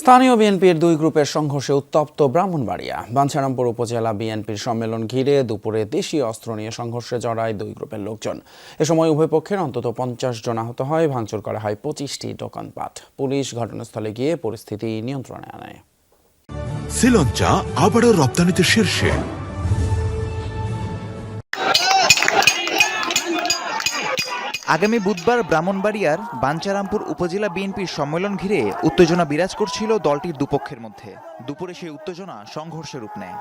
স্থানীয় বিএনপির দুই গ্রুপের সংঘর্ষে উত্তপ্ত ব্রাহ্মণবাড়িয়া। বাঞ্ছারামপুর উপজেলা বিএনপির সম্মেলন ঘিরে দুপুরে দেশীয় অস্ত্র নিয়ে সংঘর্ষে জড়ায় দুই গ্রুপের লোকজন। এ সময় উভয় পক্ষের অন্তত পঞ্চাশ জন আহত হয়, ভাঙচুর করা হয় পঁচিশটি দোকানপাট। পুলিশ ঘটনাস্থলে গিয়ে পরিস্থিতি নিয়ন্ত্রণে আনে। শ্রীলঞ্চা আবারও রপ্তানিতে শীর্ষে। আগামী বুধবার ব্রাহ্মণবাড়িয়ার বাঞ্চারামপুর উপজেলা বিএনপির সম্মেলন ঘিরে উত্তেজনা বিরাজ করছিল দলটির দুপক্ষের মধ্যে। দুপুরে সেই উত্তেজনা সংঘর্ষের রূপ নেয়।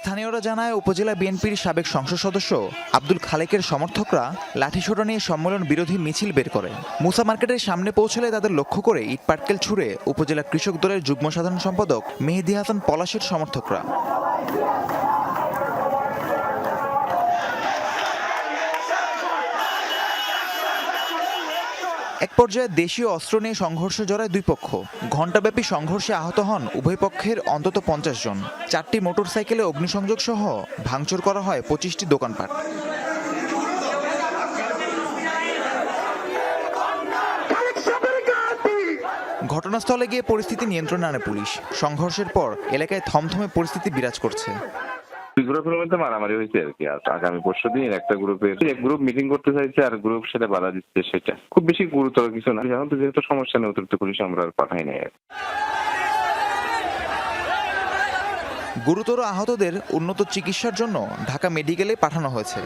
স্থানীয়রা জানায় উপজেলা বিএনপির সাবেক সংসদ সদস্য আব্দুল খালেকের সমর্থকরা লাঠিসোটা নিয়ে সম্মেলন বিরোধী মিছিল বের করে। মুসা মার্কেটের সামনে পৌঁছলে তাদের লক্ষ্য করে ইট পাটকেল ছুড়ে উপজেলা কৃষক দলের যুগ্ম সাধারণ সম্পাদক মেহেদি হাসান পলাশের সমর্থকরা। এক পর্যায়ে দেশীয় অস্ত্র নিয়ে সংঘর্ষে জড়ায় দুই পক্ষ। ঘণ্টাব্যাপী সংঘর্ষে আহত হন উভয় পক্ষের অন্তত পঞ্চাশ জন। চারটি মোটরসাইকেলে অগ্নিসংযোগ সহ ভাঙচুর করা হয় পঁচিশটি দোকানপাট। ঘটনাস্থলে গিয়ে পরিস্থিতি নিয়ন্ত্রণে আনে পুলিশ। সংঘর্ষের পর এলাকায় থমথমে পরিস্থিতি বিরাজ করছে। গ্রুপের মধ্যে মারামারি হয়েছে আর কি। আগামী পরশু দিন একটা গ্রুপের গ্রুপ মিটিং করতে চাইছে আর গ্রুপ বাধা দিচ্ছে সেটা। খুব বেশি গুরুতর কিছু না। তো যেহেতু সমস্যা নেই, অতিরিক্ত পুলিশ আমরা আর পাঠাই নাই আর গুরুতর আহতদের উন্নত চিকিৎসার জন্য ঢাকা মেডিকেলে পাঠানো হয়েছে।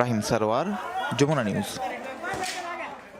রাহিম সারোয়ার, যমুনা নিউজ।